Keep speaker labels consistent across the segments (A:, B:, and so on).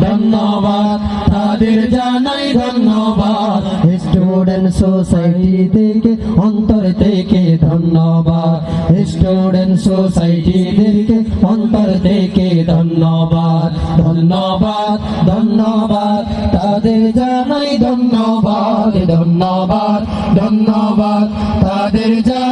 A: ধন্যবাদ, তাদের জানাই ধন্যবাদ। স্টুডেন্ট সোসাইটি থেকে, অন্তর থেকে ধন্যবাদ। স্টুডেন্ট সোসাইটিদেরকে অন্তর থেকে ধন্যবাদ। ধন্যবাদ ধন্যবাদ, তাদের জানাই ধন্যবাদ। ধন্যবাদ ধন্যবাদ, তাদের জানাই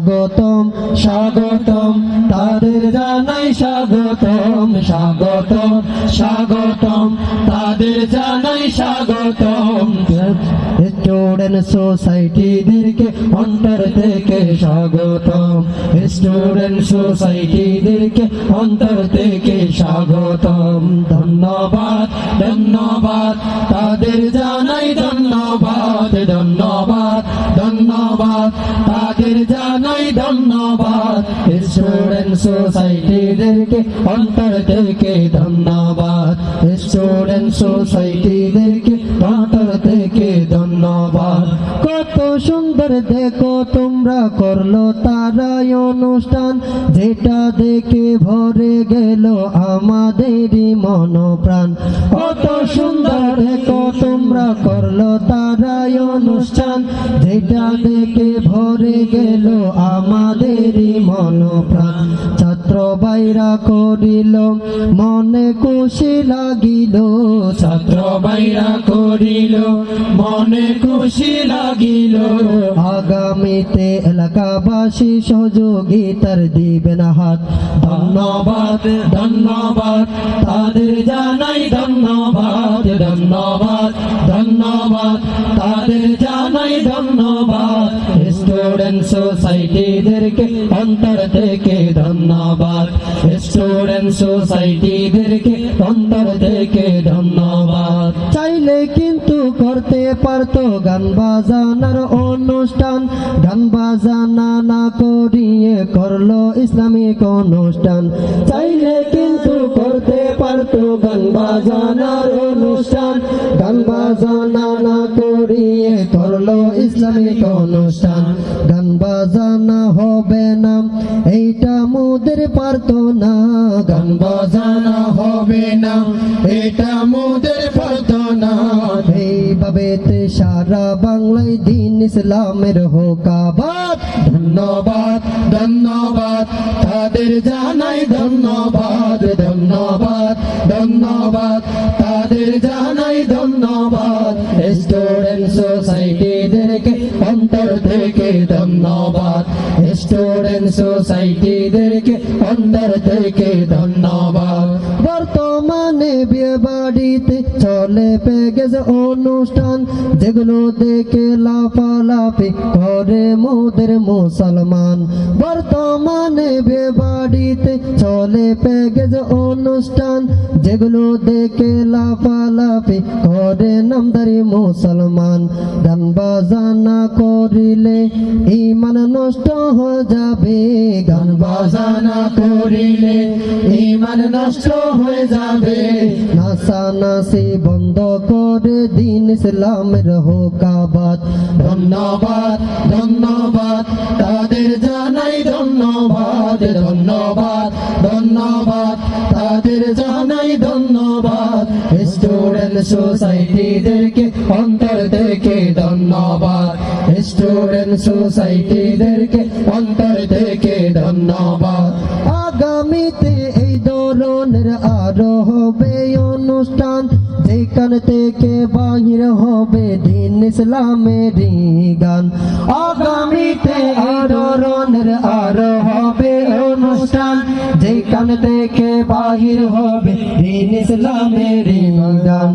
A: স্বাগতম স্বাগতম, তাদের জানাই স্বাগতম স্বাগতম স্বাগতম, তাদের জানাই স্বাগতম। স্টুডেন্ট সোসাইটিদেরকে অন্তর থেকে স্বাগতম। স্টুডেন্ট সোসাইটিদেরকে অন্তর থেকে স্বাগতম। ধন্যবাদ ধন্যবাদ, তাদের জানাই ধন্যবাদ ধন্যবাদ। তাদের জানাই ধন্যবাদ। স্টুডেন্ট সোসাইটিদেরকে অন্তর থেকে ধন্যবাদ। স্টুডেন্ট সোসাইটিদেরকে অন্তর থেকে ধন্যবাদ। কত সুন্দর দেখো তোমরা করল তারাই অনুষ্ঠান। যেটা দেখে ভরে গেল আমাদেরই মন প্রাণ কত সুন্দর দেখে ভরে গেল আমাদেরই মন প্রাণ ছাত্র বাইরা করিল মনে খুশি লাগিল। ছাত্র বাইরা করিল মনে খুশি লাগিল। আগামীতে এলাকাবাসী সহযোগিতার দিবেন হাত। ধন্যবাদ ধন্যবাদ তাদের জানাই ধন্যবাদ ধন্যবাদ ধন্যবাদ তাদের জানাই ধন্যবাদ। স্টুডেন্ট সোসাইটিদেরকে অন্তর থেকে ধন্যবাদ স্টুডেন্ট সোসাইটিদেরকে অন্তর থেকে ধন্যবাদ চাইলে কিন্তু করতে পারতো গান বাজানার অনুষ্ঠান গান বাজানা না করিয়ে করল ইসলামিক অনুষ্ঠান চাইলে কিন্তু করতে পারতো গান বাজানার অনুষ্ঠান গান বাজানা না করিয়ে করল ইসলামিক অনুষ্ঠান। গান বাজানা হবে না, এইটা মোদের পারতো না গান বাজানা হবে না এটা মোদের পারতো না এইভাবে সারা বাংলায় দিন ইসলামের হোকাবাদ ধন্যবাদ ধন্যবাদ, তাদের জানাই ধন্যবাদ ধন্যবাদ ধন্যবাদ, তাদের জানাই ধন্যবাদ। স্টুডেন্ট সোসাইটিদেরকে অন্তর থেকে ধন্যবাদ। বর্তমানে বিয়ে বাড়িতে চলে পেগেজ অনুষ্ঠান। যেগুলো দেখে লাফালাফি করে মোদের মুসলমান। বর্তমানে বিয়ে বাড়িতে চলে পেগেজ অনুষ্ঠান। যেগুলো দেখে লাফালাফি করে নামদারি মুসলমান। গান বাজানা করিলে ইমান নষ্ট হয়ে যাবে। গান বাজানা করিলে ইমান নষ্ট হয়ে যাবে। নাসা নাসি বন্ধ করে দিন ইসলামের হোকাবাদ। ধন্যবাদ ধন্যবাদ, তাদের জানাই ধন্যবাদ ধন্যবাদ ধন্যবাদ, তাদের জানাই ধন্যবাদ। স্টুডেন্ট সোসাইটিদেরকে অন্তর থেকে ধন্যবাদ। স্টুডেন্ট সোসাইটিদেরকে অন্তর থেকে ধন্যবাদ। আগামীতে এই ধরনের আরও অনুষ্ঠান
B: যেখান থেকে বাহির হবে দিন ইসলামের গান আগামীতে এই ধরনের আরও হবে অনুষ্ঠান। যেখান থেকে বাহির হবে দিন ইসলামের গান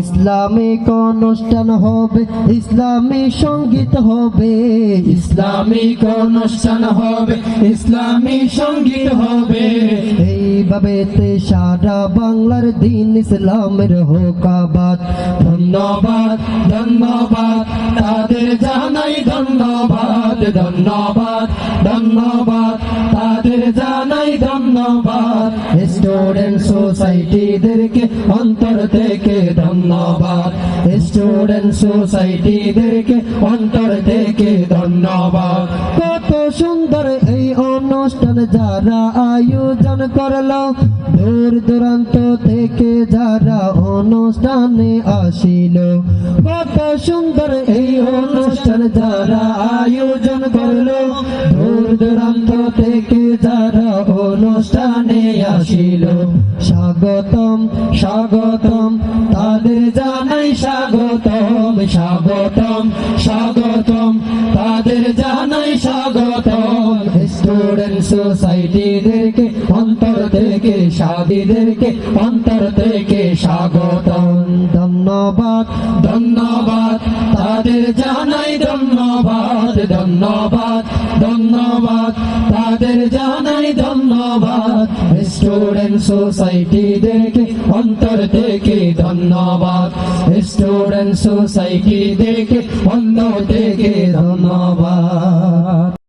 B: ইসলামিক অনুষ্ঠান হবে ইসলামী সংগীত হবে।
A: ইসলামিক অনুষ্ঠান হবে ইসলামী সংগীত হবে।
B: এইভাবে সারা বাংলার দিন ইসলামের হোকাবাদ
A: ধন্যবাদ ধন্যবাদ তাদের জানাই ধন্যবাদ ধন্যবাদ ধন্যবাদ। তাদের জানাই ধন্যবাদ।
B: স্টুডেন্ট সোসাইটিদেরকে অন্তর থেকে ধন্যবাদ।
A: স্টুডেন্ট সোসাইটিদেরকে অন্তর থেকে ধন্যবাদ।
B: কত সুন্দর এই অনুষ্ঠান যারা আয়োজন করল, দূর দূরান্ত থেকে যারা অনুষ্ঠানে আসিল। কত সুন্দর এই অনুষ্ঠান যারা স্বাগতম স্বাগতম স্বাগতম।
A: তাদের জানাই স্বাগতম।
B: স্টুডেন্ট সোসাইটিদেরকে অন্তর থেকে সাদীদেরকে
A: অন্তর থেকে স্বাগতম।
B: ধন্যবাদ
A: ধন্যবাদ। তাদের জানাই ধন্যবাদ ধন্যবাদ ধন্যবাদ। তাদের জানাই স্টুডেন্ট সোসাইটিদেরকে অন্তর থেকে ধন্যবাদ। স্টুডেন্ট সোসাইটিদেরকে অন্তর থেকে ধন্যবাদ।